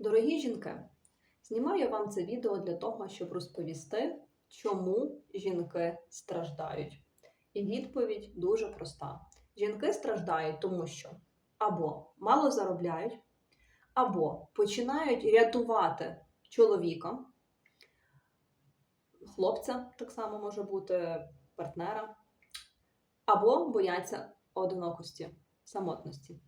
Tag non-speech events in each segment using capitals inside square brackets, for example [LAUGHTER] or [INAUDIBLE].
Дорогі жінки, знімаю вам це відео для того, щоб розповісти, чому жінки страждають. І відповідь дуже проста: жінки страждають, тому що або мало заробляють, або починають рятувати чоловіка, хлопця так само може бути, партнера, або бояться одинокості, самотності.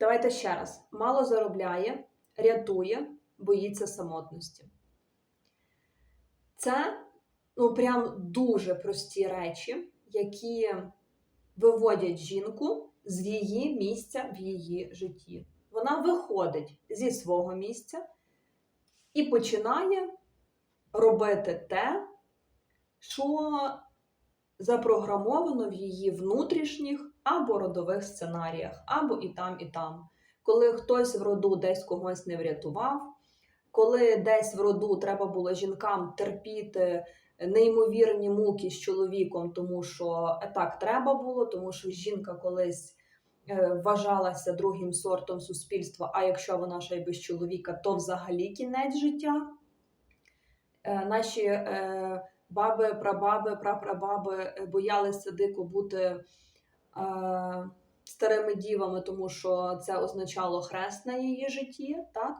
Давайте ще раз. Мало заробляє, рятує, боїться самотності. Це ну, прям дуже прості речі, які виводять жінку з її місця в її житті. Вона виходить зі свого місця і починає робити те, що запрограмовано в її внутрішніх або родових сценаріях, або і там, і там. Коли хтось в роду десь когось не врятував, коли десь в роду треба було жінкам терпіти неймовірні муки з чоловіком, тому що так треба було, тому що жінка колись е, вважалася другим сортом суспільства, а якщо вона ще й без чоловіка, то взагалі кінець життя. Е, Наші е, баби, прабаби, прапрабаби е, боялися дико бути е, старими дівами, тому що це означало хрест на її житті. Так?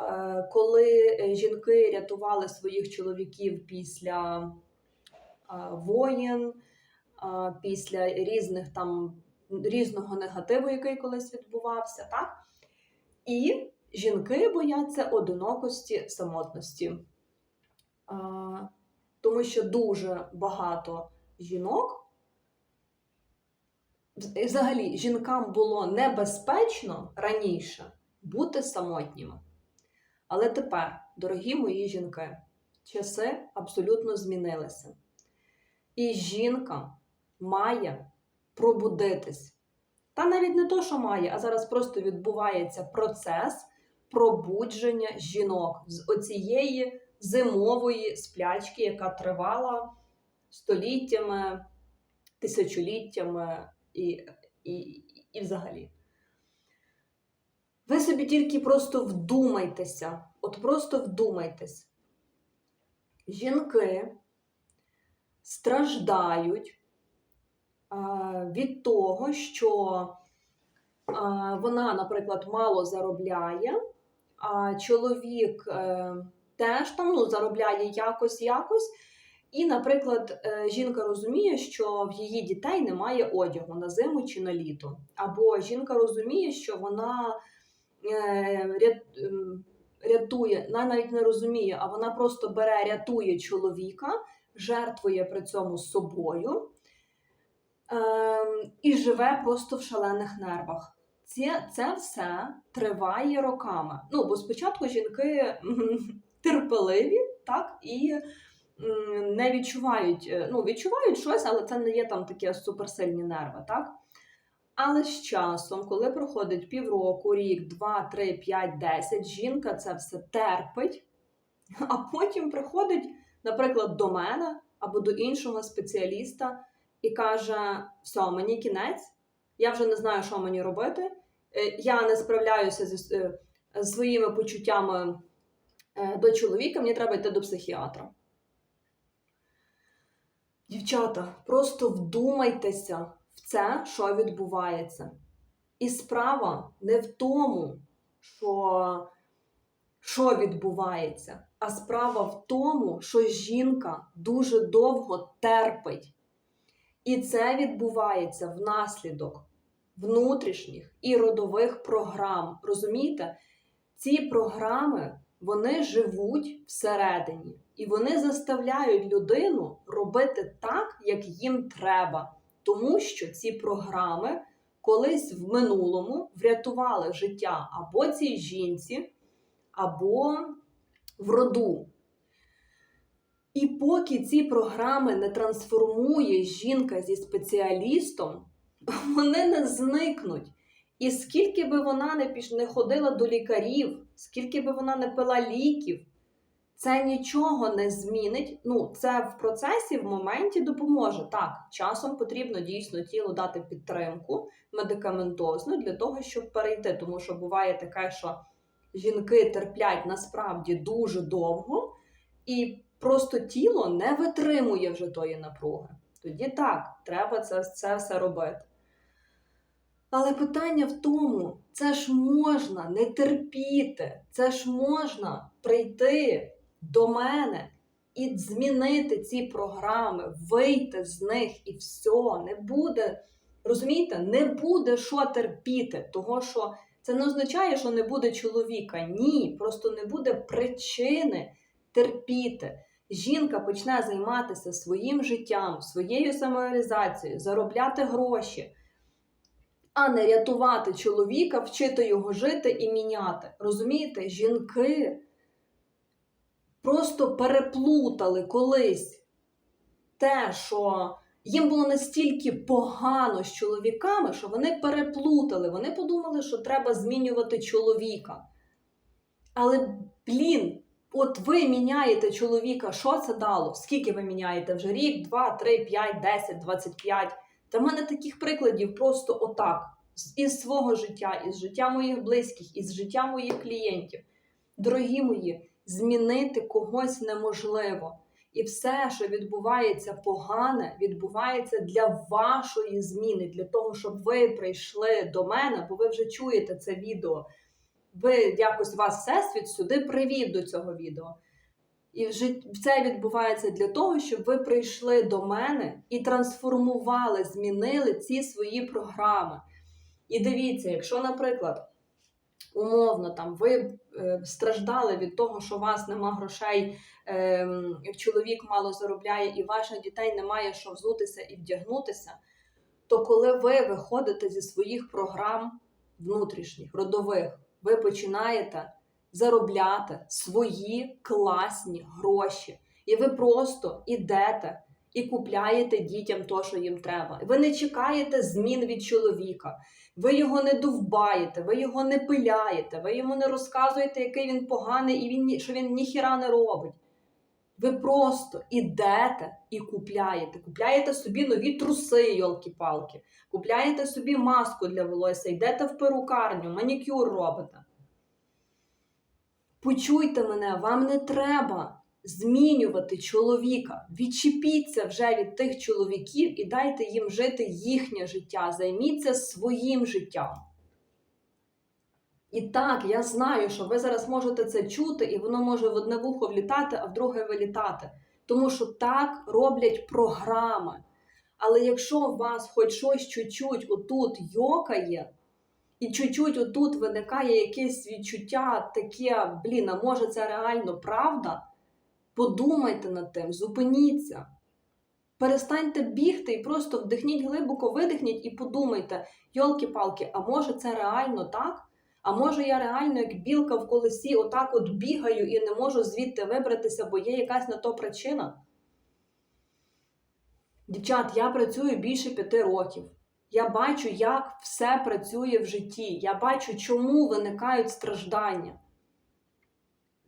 Е, Коли е, жінки рятували своїх чоловіків після е, воєн, е, після різних там різного негативу, який колись відбувався, так? І жінки бояться одинокості, самотності. Тому що дуже багато жінок, взагалі, жінкам було небезпечно раніше бути самотніми. Але тепер, дорогі мої жінки, часи абсолютно змінилися. І жінка має пробудитись. Та навіть не то, що має, а зараз просто відбувається процес пробудження жінок з оцієї зимової сплячки, яка тривала століттями, тисячоліттями і, і, і взагалі. Ви собі тільки просто вдумайтеся, от просто вдумайтесь. Жінки страждають від того, що вона, наприклад, мало заробляє, а чоловік е, теж там ну, заробляє якось якось. І, наприклад, е, жінка розуміє, що в її дітей немає одягу на зиму чи на літо. Або жінка розуміє, що вона е, ря- рятує, вона навіть не розуміє, а вона просто бере, рятує чоловіка, жертвує при цьому собою ем, і живе просто в шалених нервах. Це, це все триває роками. Ну, бо спочатку жінки терпеливі, так, і не відчувають, е, ну, відчувають щось, але це не є там такі суперсильні нерви, так? Але з часом, коли проходить півроку, рік, два, три, п'ять, десять, жінка це все терпить, а потім приходить, наприклад, до мене або до іншого спеціаліста і каже: все, мені кінець, я вже не знаю, що мені робити. е, Я не справляюся зі е, своїми почуттями до чоловіка, мені треба йти до психіатра. Дівчата, просто вдумайтеся в це, що відбувається. І справа не в тому, що, що відбувається, а справа в тому, що жінка дуже довго терпить. І це відбувається внаслідок внутрішніх і родових програм. Розумієте? Ці програми вони живуть всередині, і вони заставляють людину робити так, як їм треба. Тому що ці програми колись в минулому врятували життя або цій жінці, або в роду. І поки ці програми не трансформує жінка зі спеціалістом, [LAUGHS] вони не зникнуть. І скільки би вона не ходила до лікарів, скільки би вона не пила ліків, Це нічого не змінить. Ну, це в процесі, в моменті допоможе. Так, часом потрібно дійсно тілу дати підтримку медикаментозну для того, щоб перейти. Тому що буває таке, що жінки терплять насправді дуже довго, і просто тіло не витримує вже тої напруги. Тоді так, треба це, це все робити. Але питання в тому, це ж можна не терпіти, це ж можна прийти до мене і змінити ці програми, вийти з них і все, не буде. Розумієте, не буде що терпіти, того що це не означає, що не буде чоловіка. Ні, просто не буде причини терпіти. Жінка почне займатися своїм життям, своєю самореалізацією, заробляти гроші, а не рятувати чоловіка, вчити його жити і міняти. Розумієте, жінки просто переплутали колись те, що їм було настільки погано з чоловіками, що вони переплутали. Вони подумали, що треба змінювати чоловіка. Але, блін, от ви міняєте чоловіка, що це дало? Скільки ви міняєте вже рік, два, три, п'ять, десять, двадцять п'ять? Та в мене таких прикладів просто отак. Із свого життя, із життя моїх близьких, із життя моїх клієнтів. Дорогі мої, змінити когось неможливо. І все, що відбувається погане, відбувається для вашої зміни, для того, щоб ви прийшли до мене, бо ви вже чуєте це відео. Ви якось вас всесвіт сюди привів до цього відео. І це відбувається для того, щоб ви прийшли до мене і трансформували, змінили ці свої програми. І дивіться, якщо, наприклад, умовно там ви страждали від того, що у вас нема грошей, е, чоловік мало заробляє, і ваших дітей немає що взутися і вдягнутися, то коли ви виходите зі своїх програм внутрішніх, родових, ви починаєте заробляти свої класні гроші. І ви просто ідете і купляєте дітям то, що їм треба. Ви не чекаєте змін від чоловіка. Ви його не довбаєте, ви його не пиляєте, ви йому не розказуєте, який він поганий і він, що він ніхіра не робить. Ви просто ідете і купляєте. Купляєте собі нові труси, йолки-палки, купляєте собі маску для волосся, йдете в перукарню, манікюр робите. Почуйте мене, вам не треба змінювати чоловіка. Відчепіться вже від тих чоловіків і дайте їм жити їхнє життя. Займіться своїм життям. І так, я знаю, що ви зараз можете це чути, і воно може в одне вухо влітати, а в друге вилітати. Тому що так роблять програми. Але якщо у вас хоч щось чуть-чуть отут йокає, і чуть-чуть отут виникає якесь відчуття таке, блін, а може це реально правда? Подумайте над тим, зупиніться. Перестаньте бігти і просто вдихніть глибоко, видихніть і подумайте, йолки-палки, а може це реально так? А може я реально, як білка в колесі, отак от бігаю і не можу звідти вибратися, бо є якась на то причина? Дівчат, я працюю більше п'яти років. Я бачу, як все працює в житті. Я бачу, чому виникають страждання.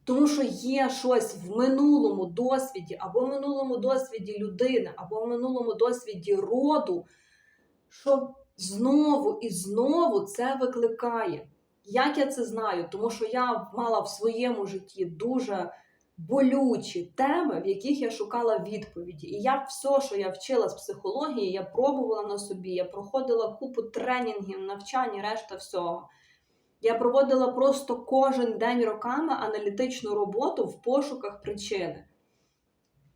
Тому що є щось в минулому досвіді, або в минулому досвіді людини, або в минулому досвіді роду, що знову і знову це викликає. Як я це знаю? Тому що я мала в своєму житті дуже болючі теми, в яких я шукала відповіді. І я все, що я вчила з психології, я пробувала на собі, я проходила купу тренінгів, навчань, решта всього. Я проводила просто кожен день роками аналітичну роботу в пошуках причини.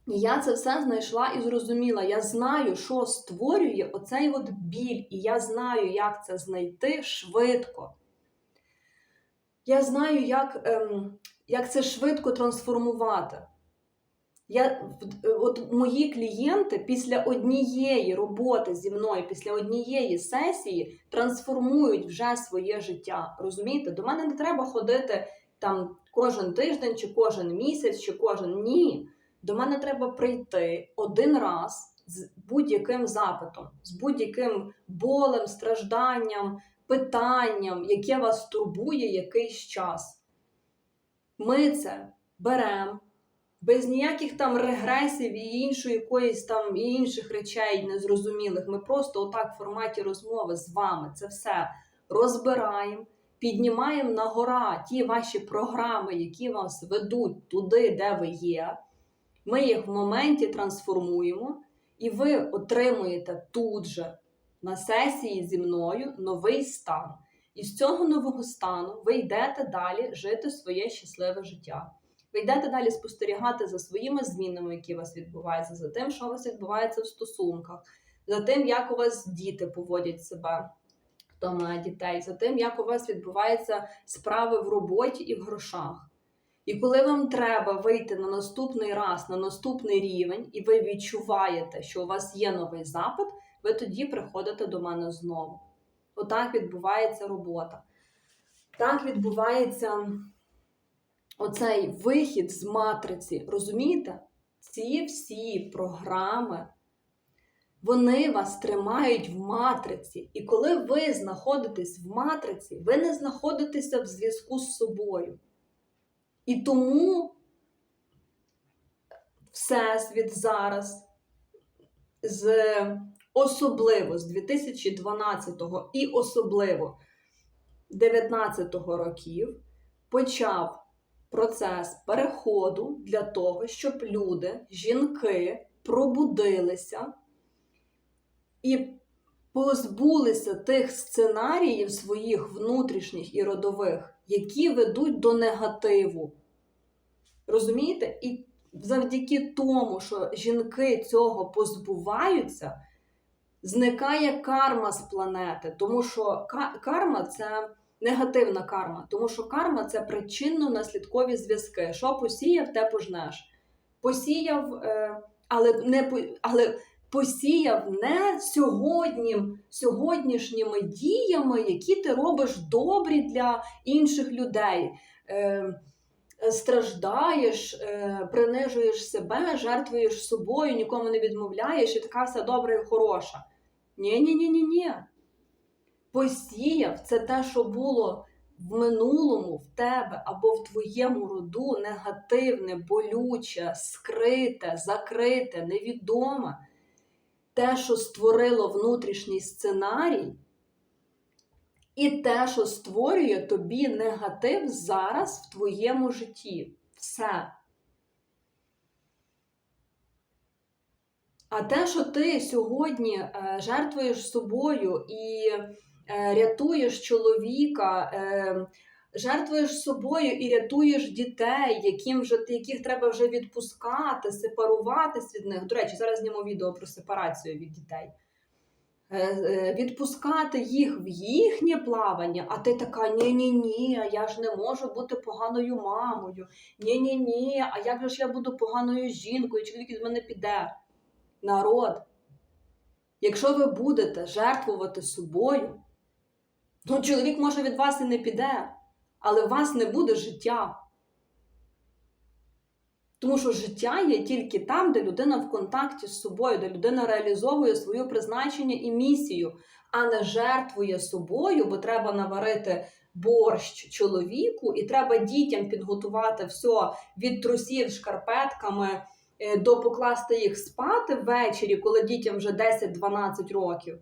І я це все знайшла і зрозуміла. Я знаю, що створює оцей от біль, і я знаю, як це знайти швидко. Я знаю, як, ем, як це швидко трансформувати. Я, от мої клієнти після однієї роботи зі мною, після однієї сесії трансформують вже своє життя. Розумієте? До мене не треба ходити там кожен тиждень, чи кожен місяць, чи кожен ні. До мене треба прийти один раз з будь-яким запитом, з будь-яким болем, стражданням, питанням, яке вас турбує якийсь час. Ми це беремо, без ніяких там регресів і іншої якоїсь там і інших речей незрозумілих. Ми просто отак в форматі розмови з вами це все розбираємо, піднімаємо на гора ті ваші програми, які вас ведуть туди, де ви є. Ми їх в моменті трансформуємо, і ви отримуєте тут же на сесії зі мною новий стан. І з цього нового стану ви йдете далі жити своє щасливе життя. Ви йдете далі спостерігати за своїми змінами, які у вас відбуваються, за тим, що у вас відбувається в стосунках, за тим, як у вас діти поводять себе, хто має дітей, за тим, як у вас відбуваються справи в роботі і в грошах. І коли вам треба вийти на наступний раз, на наступний рівень, і ви відчуваєте, що у вас є новий запит, ви тоді приходите до мене знову. Отак відбувається робота. Так відбувається оцей вихід з матриці. Розумієте? Ці всі програми, вони вас тримають в матриці. І коли ви знаходитесь в матриці, ви не знаходитеся в зв'язку з собою. І тому Всесвіт зараз з особливо з 2012 і особливо 2019 років почав процес переходу для того, щоб люди, жінки пробудилися і позбулися тих сценаріїв своїх внутрішніх і родових, які ведуть до негативу. Розумієте? І завдяки тому, що жінки цього позбуваються, зникає карма з планети. Тому що карма це негативна карма, тому що карма це причинно-наслідкові зв'язки. Що посіяв, те пожнеш. Посіяв, е, але не але посіяв не сьогодні, сьогоднішніми діями, які ти робиш добрі для інших людей. Е, Страждаєш, е, принижуєш себе, жертвуєш собою, нікому не відмовляєш, і така все добра і хороша. Ні-ні-ні-ні-ні. Посіяв це те, що було в минулому в тебе або в твоєму роду негативне, болюче, скрите, закрите, невідоме. Те, що створило внутрішній сценарій, і те, що створює тобі негатив зараз в твоєму житті. Все. А те, що ти сьогодні е, жертвуєш собою і рятуєш чоловіка, е, жертвуєш собою і рятуєш дітей, яким вже, яких треба вже відпускати, сепаруватись від них. До речі, зараз зніму відео про сепарацію від дітей. Відпускати їх в їхнє плавання, а ти така: ні-ні-ні, я ж не можу бути поганою мамою. Ні-ні-ні, а як же ж я буду поганою жінкою? Чоловік від мене піде народ, якщо ви будете жертвувати собою, ну чоловік може від вас і не піде, але у вас не буде життя. Тому що життя є тільки там, де людина в контакті з собою, де людина реалізовує своє призначення і місію, а не жертвує собою, бо треба наварити борщ чоловіку, і треба дітям підготувати все від трусів шкарпетками. Е, до покласти їх спати ввечері, коли дітям вже 10-12 років.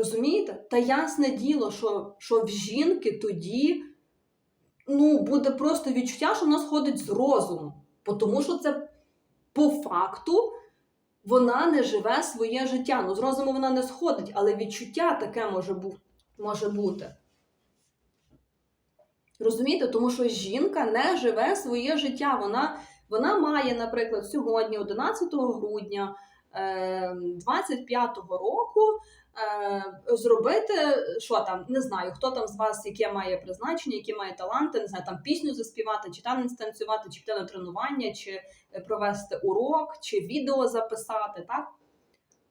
Розумієте? Та ясне діло, що що в жінки тоді ну, буде просто відчуття, що вона сходить з розуму. Тому що це по факту вона не живе своє життя. Ну, з розуму вона не сходить, але відчуття таке може бути. Може бути. Розумієте, тому що жінка не живе своє життя. Вона вона має, наприклад, сьогодні, 11 грудня 25-го ем, року, е, зробити що там, не знаю, хто там з вас, яке має призначення, які має таланти, не знаю, там пісню заспівати, чи танець танцювати, чи піти на тренування, чи провести урок, чи відео записати, так?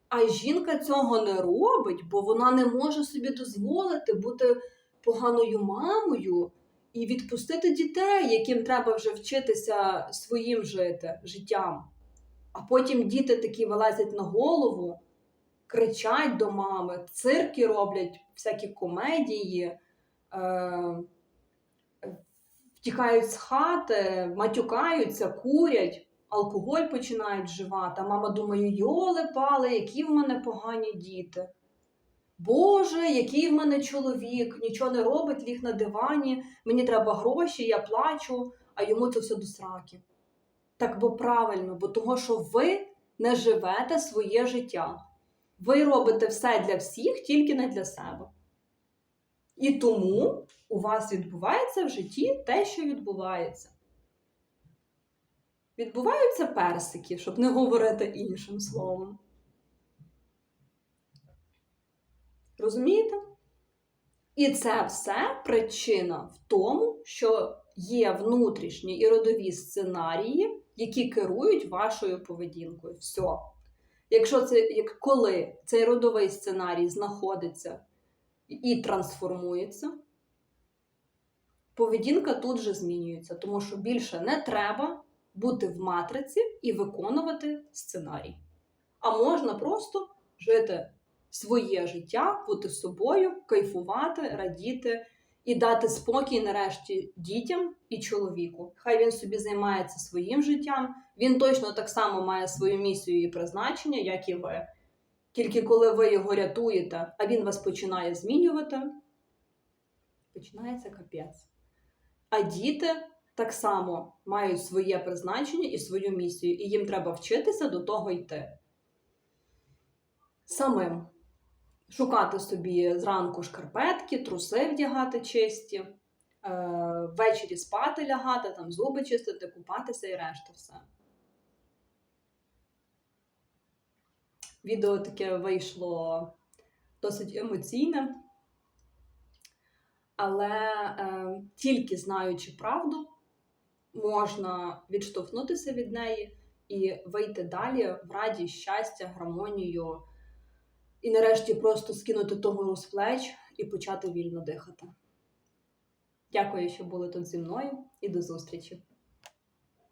А жінка цього не робить, бо вона не може собі дозволити бути поганою мамою і відпустити дітей, яким треба вже вчитися своїм жити життям. А потім діти такі вилазять на голову, кричать до мами, цирки роблять всякі комедії, е, втікають з хати, матюкаються, курять, алкоголь починають вживати. А мама думає, йоли пали, які в мене погані діти. Боже, який в мене чоловік, нічого не робить, ліг на дивані, мені треба гроші, я плачу, а йому це все до сраки. Так бо правильно, бо того, що ви не живете своє життя. Ви робите все для всіх, тільки не для себе. І тому у вас відбувається в житті те, що відбувається. Відбуваються персики, щоб не говорити іншим словом. Розумієте? І це все причина в тому, що є внутрішні і родові сценарії, які керують вашою поведінкою. Все. Якщо це як коли цей родовий сценарій знаходиться і трансформується, поведінка тут же змінюється, тому що більше не треба бути в матриці і виконувати сценарій. А можна просто жити своє життя, бути собою, кайфувати, радіти і дати спокій нарешті дітям і чоловіку. Хай він собі займається своїм життям. Він точно так само має свою місію і призначення, як і ви. Тільки коли ви його рятуєте, а він вас починає змінювати, починається капець. А діти так само мають своє призначення і свою місію, і їм треба вчитися до того йти. Самим шукати собі зранку шкарпетки, труси вдягати чисті, е, ввечері спати лягати, там зуби чистити, купатися і решта все. Відео таке вийшло досить емоційне, але е, тільки знаючи правду, можна відштовхнутися від неї і вийти далі в радість, щастя, гармонію, і нарешті просто скинути того з плеч і почати вільно дихати. Дякую, що були тут зі мною, і до зустрічі!